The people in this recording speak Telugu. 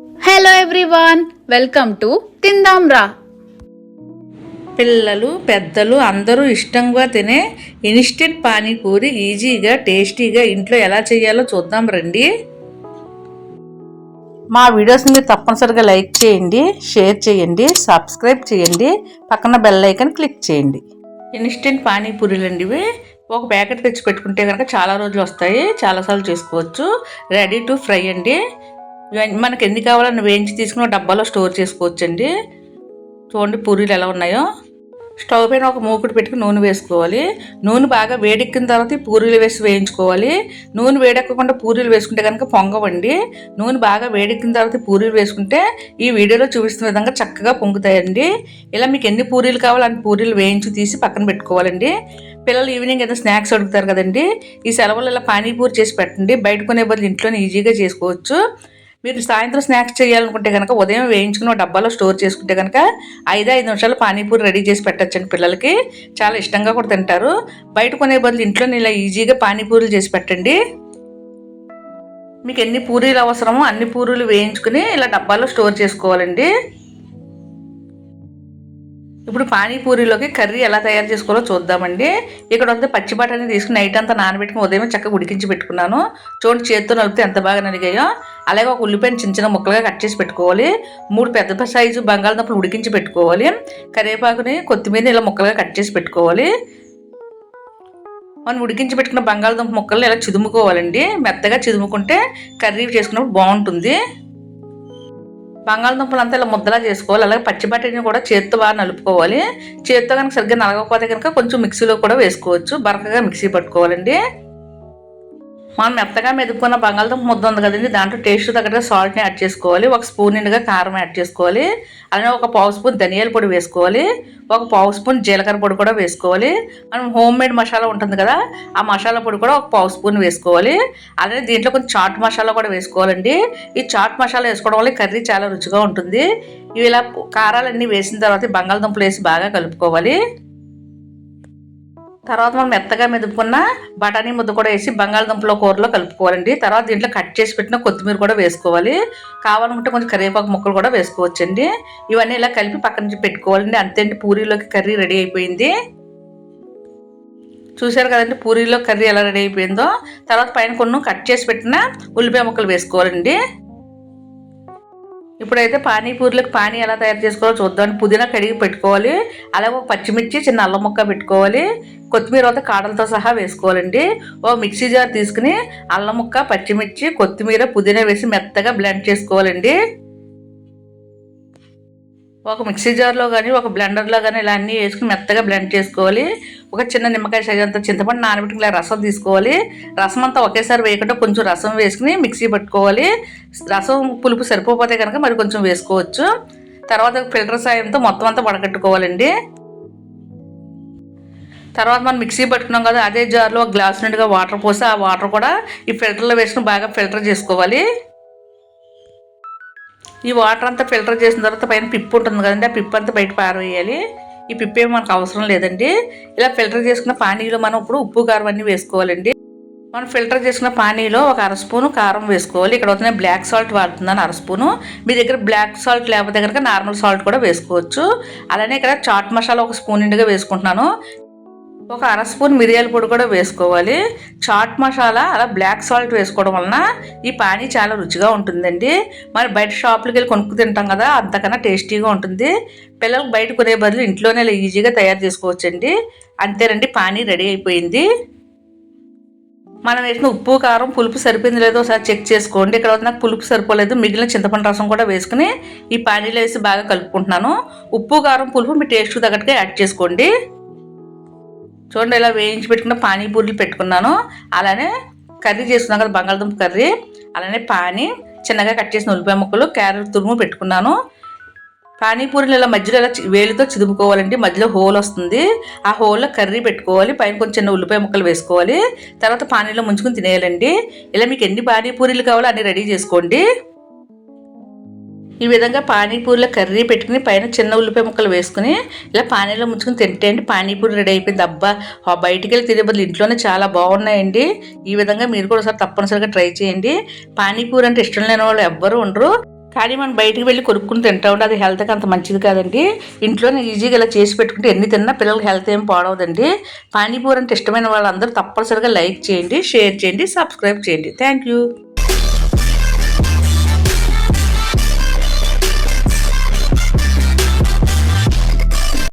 హలో ఎవ్రీవన్ వెల్కమ్ టు తిందాం రా పిల్లలు పెద్దలు అందరూ ఇష్టంగా తినే ఇన్స్టెంట్ పానీపూరి ఈజీగా టేస్టీగా ఇంట్లో ఎలా చేయాలో చూద్దాం రండి. మా వీడియోస్ని మీరు తప్పనిసరిగా లైక్ చేయండి షేర్ చేయండి సబ్స్క్రైబ్ చేయండి పక్కన బెల్ ఐకన్ క్లిక్ చేయండి. ఇన్స్టెంట్ పానీపూరీలు అండి ఇవి ఒక ప్యాకెట్ తెచ్చి పెట్టుకుంటే కనుక చాలా రోజులు వస్తాయి చాలాసార్లు చేసుకోవచ్చు. రెడీ టు ఫ్రై అండి. మనకి ఎన్ని కావాలో వేయించి తీసుకుని డబ్బాలో స్టోర్ చేసుకోవచ్చు అండి చూడండి పూరీలు ఎలా ఉన్నాయో. స్టవ్ పైన ఒక మూకుడు పెట్టుకుని నూనె వేసుకోవాలి. నూనె బాగా వేడెక్కిన తర్వాత పూరీలు వేసి వేయించుకోవాలి. నూనె వేడెక్కకుండా పూరీలు వేసుకుంటే కనుక పొంగవండి. నూనె బాగా వేడెక్కిన తర్వాత పూరీలు వేసుకుంటే ఈ వీడియోలో చూపిస్తున్న విధంగా చక్కగా పొంగుతాయండి. ఇలా మీకు ఎన్ని పూరీలు కావాలో అన్ని పూరీలు వేయించి తీసి పక్కన పెట్టుకోవాలండి. పిల్లలు ఈవినింగ్ ఏదో స్నాక్స్ అడుగుతారు కదండి. ఈ సెలవులు ఇలా పానీపూరి చేసి పెట్టండి. బయట కొనే బదులు ఇంట్లోనే ఈజీగా చేసుకోవచ్చు. మీరు సాయంత్రం స్నాక్స్ చేయాలనుకుంటే కనుక ఉదయం వేయించుకుని డబ్బాలో స్టోర్ చేసుకుంటే కనుక ఐదు ఐదు నిమిషాలు పానీపూరి రెడీ చేసి పెట్టచ్చండి పిల్లలకి. చాలా ఇష్టంగా కూడా తింటారు. బయట కొనే బదులు ఇంట్లో ఇలా ఈజీగా పానీపూరీలు చేసి పెట్టండి. మీకు ఎన్ని పూరీలు అవసరమో అన్ని పూరీలు వేయించుకుని ఇలా డబ్బాలో స్టోర్ చేసుకోవాలండి. ఇప్పుడు పానీపూరిలోకి కర్రీ ఎలా తయారు చేసుకోవాలో చూద్దామండి. ఇక్కడ వస్తే పచ్చి బఠానీ తీసుకుని నైట్ అంతా నానబెట్టుకుని ఉదయం చక్కగా ఉడికించి పెట్టుకున్నాను. చూడండి చేతితో నలిపితే ఎంత బాగా నలిగాయో. అలాగే ఒక ఉల్లిపాయను చిన్న చిన్న ముక్కలుగా కట్ చేసి పెట్టుకోవాలి. మూడు పెద్ద సైజు బంగాళదుంపలు ఉడికించి పెట్టుకోవాలి. కరివేపాకుని కొత్తిమీర ఇలా ముక్కలుగా కట్ చేసి పెట్టుకోవాలి. మనం ఉడికించి పెట్టుకున్న బంగాళదుంప ముక్కల్ని ఇలా చిదుముకోవాలండి. మెత్తగా చిదుముకుంటే కర్రీ చేసుకున్నప్పుడు బాగుంటుంది. బంగాళదుంపలు అంతా ఇలా ముద్దలా చేసుకోవాలి. అలాగే పచ్చి కూడా చేత్తో బాగా నలుపుకోవాలి. చేత్తో కనుక సరిగ్గా నలగకపోతే కనుక కొంచెం మిక్సీలో కూడా వేసుకోవచ్చు. బరకగా మిక్సీ పట్టుకోవాలండి. మనం మెత్తగా మెదుపుకున్న బంగాళదుంప ముద్ద ఉంది కదండి దాంట్లో టేస్ట్ తగ్గట్టుగా సాల్ట్ని యాడ్ చేసుకోవాలి. ఒక స్పూన్ నిండుగా కారం యాడ్ చేసుకోవాలి. అలానే ఒక పావు స్పూన్ ధనియాల పొడి వేసుకోవాలి. ఒక పావు స్పూన్ జీలకర్ర పొడి కూడా వేసుకోవాలి. మనం హోమ్ మేడ్ మసాలా ఉంటుంది కదా ఆ మసాలా పొడి కూడా ఒక పావు స్పూన్ వేసుకోవాలి. అలానే దీంట్లో కొంచెం చాట్ మసాలా కూడా వేసుకోవాలండి. ఈ చాట్ మసాలా వేసుకోవడం వల్ల కర్రీ చాలా రుచిగా ఉంటుంది. ఇవి ఇలా కారాలన్నీ వేసిన తర్వాత బంగాళదుంపలు వేసి బాగా కలుపుకోవాలి. తర్వాత మనం మెత్తగా మెదుపుకున్న బఠానీ ముద్ద కూడా వేసి బంగాళదుంపలో కూరలో కలుపుకోవాలండి. తర్వాత దీంట్లో కట్ చేసి పెట్టిన కొత్తిమీర కూడా వేసుకోవాలి. కావాలనుకుంటే కొంచెం కరివేపాకు ముక్కలు కూడా వేసుకోవచ్చండి. ఇవన్నీ ఇలా కలిపి పక్కన నుంచి పెట్టుకోవాలండి. అంతేంటి పూరీలోకి కర్రీ రెడీ అయిపోయింది. చూశారు కదండి పూరీలో కర్రీ ఎలా రెడీ అయిపోయిందో. తర్వాత పైన కొన్ని కట్ చేసి పెట్టిన ఉల్లిపాయ ముక్కలు వేసుకోవాలండి. ఇప్పుడైతే పానీపూరిలకు పానీ ఎలా తయారు చేసుకోవాలో చూద్దాం. పుదీనా కడిగి పెట్టుకోవాలి. అలాగే ఒక పచ్చిమిర్చి చిన్న అల్లం ముక్క పెట్టుకోవాలి. కొత్తిమీర వద్ద కాడలతో సహా వేసుకోవాలండి. ఓ మిక్సీ జార్ తీసుకుని అల్లం ముక్క పచ్చిమిర్చి కొత్తిమీర పుదీనా వేసి మెత్తగా బ్లెండ్ చేసుకోవాలండి. ఒక మిక్సీ జార్లో కానీ ఒక బ్లెండర్లో కానీ ఇలా అన్నీ వేసుకుని మెత్తగా బ్లెండ్ చేసుకోవాలి. ఒక చిన్న నిమ్మకాయ సైజ్ అంత చింతపండు నానబెట్టి ఇలా రసం తీసుకోవాలి. రసం అంతా ఒకేసారి వేయకుండా కొంచెం రసం వేసుకుని మిక్సీ పట్టుకోవాలి. రసం పులుపు సరిపోతే కనుక మరి కొంచెం వేసుకోవచ్చు. తర్వాత ఫిల్టర్ సాయంతో మొత్తం అంతా వడకట్టుకోవాలండి. తర్వాత మనం మిక్సీ పట్టుకున్నాం కదా అదే జార్లో ఒక గ్లాస్ నిండుగా వాటర్ పోసి ఆ వాటర్ కూడా ఈ ఫిల్టర్లో వేసుకుని బాగా ఫిల్టర్ చేసుకోవాలి. ఈ వాటర్ అంతా ఫిల్టర్ చేసిన తర్వాత పైన పిప్పు ఉంటుంది కదండి ఆ పిప్పు అంతా బయట పారవేయాలి. ఈ పిప్పు ఏమి మనకు అవసరం లేదండి. ఇలా ఫిల్టర్ చేసుకున్న పానీలో మనం ఇప్పుడు ఉప్పు కారం అన్నీ వేసుకోవాలండి. మనం ఫిల్టర్ చేసుకున్న పానీలో ఒక అర స్పూను కారం వేసుకోవాలి. ఇక్కడ వద్ద బ్లాక్ సాల్ట్ వాడుతున్నాను అర స్పూను. మీ దగ్గర బ్లాక్ సాల్ట్ లేకపోతే కనుక నార్మల్ సాల్ట్ కూడా వేసుకోవచ్చు. అలానే ఇక్కడ చాట్ మసాలా ఒక స్పూన్ నిండుగా వేసుకుంటున్నాను. ఒక అర స్పూన్ మిరియాల పొడి కూడా వేసుకోవాలి. చాట్ మసాలా అలా బ్లాక్ సాల్ట్ వేసుకోవడం వలన ఈ పానీ చాలా రుచిగా ఉంటుందండి. మరి బయట షాపులకి వెళ్ళి కొనుక్కు తింటాం కదా అంతకన్నా టేస్టీగా ఉంటుంది. పిల్లలకు బయట కొనే బదులు ఇంట్లోనే ఈజీగా తయారు చేసుకోవచ్చండి. అంతేనండి పానీ రెడీ అయిపోయింది. మనం వేసిన ఉప్పు కారం పులుపు సరిపోయింది లేదో ఒకసారి చెక్ చేసుకోండి. ఇక్కడ నాకు పులుపు సరిపోలేదు మిగిలిన చింతపండు రసం కూడా వేసుకుని ఈ పానీలో వేసి బాగా కలుపుకుంటున్నాను. ఉప్పు కారం పులుపు మీ టేస్ట్ తగ్గట్టుగా యాడ్ చేసుకోండి. చూడండి ఇలా వేయించి పెట్టుకున్న పానీపూరీలు పెట్టుకున్నాను. అలానే కర్రీ చేసుకున్నాను కదా బంగాళదుంప కర్రీ. అలానే పానీ చిన్నగా కట్ చేసిన ఉల్లిపాయ ముక్కలు క్యారెట్ తురుము పెట్టుకున్నాను. పానీపూరీలు ఇలా మధ్యలో ఇలా వేలితో చిదుముకోవాలండి మధ్యలో హోల్ వస్తుంది. ఆ హోల్లో కర్రీ పెట్టుకోవాలి పైన కొంచెం చిన్న ఉల్లిపాయ ముక్కలు వేసుకోవాలి. తర్వాత పానీలో ముంచుకొని తినేయాలండి. ఇలా మీకు ఎన్ని పానీపూరీలు కావాలో అన్ని రెడీ చేసుకోండి. ఈ విధంగా పానీపూరిలో కర్రీ పెట్టుకుని పైన చిన్న ఉల్లిపాయ ముక్కలు వేసుకుని ఇలా పానీలో ముంచుకుని తింటే అండి పానీపూరి రెడీ అయిపోయింది. అబ్బా బయటికి వెళ్ళి తినే బదులు ఇంట్లోనే చాలా బాగున్నాయండి. ఈ విధంగా మీరు కూడా ఒకసారి తప్పనిసరిగా ట్రై చేయండి. పానీపూరి అంటే ఇష్టం లేని వాళ్ళు ఎవ్వరూ ఉండరు. కానీ మనం బయటికి వెళ్ళి కొనుక్కుని తింటా ఉంటే అది హెల్త్కి అంత మంచిది కాదండి. ఇంట్లోనే ఈజీగా ఇలా చేసి పెట్టుకుంటే ఎన్ని తిన్నా పిల్లలకి హెల్త్ ఏం పాడవదండి. పానీపూరి అంటే ఇష్టమైన వాళ్ళందరూ తప్పనిసరిగా లైక్ చేయండి షేర్ చేయండి సబ్స్క్రైబ్ చేయండి. Thank you.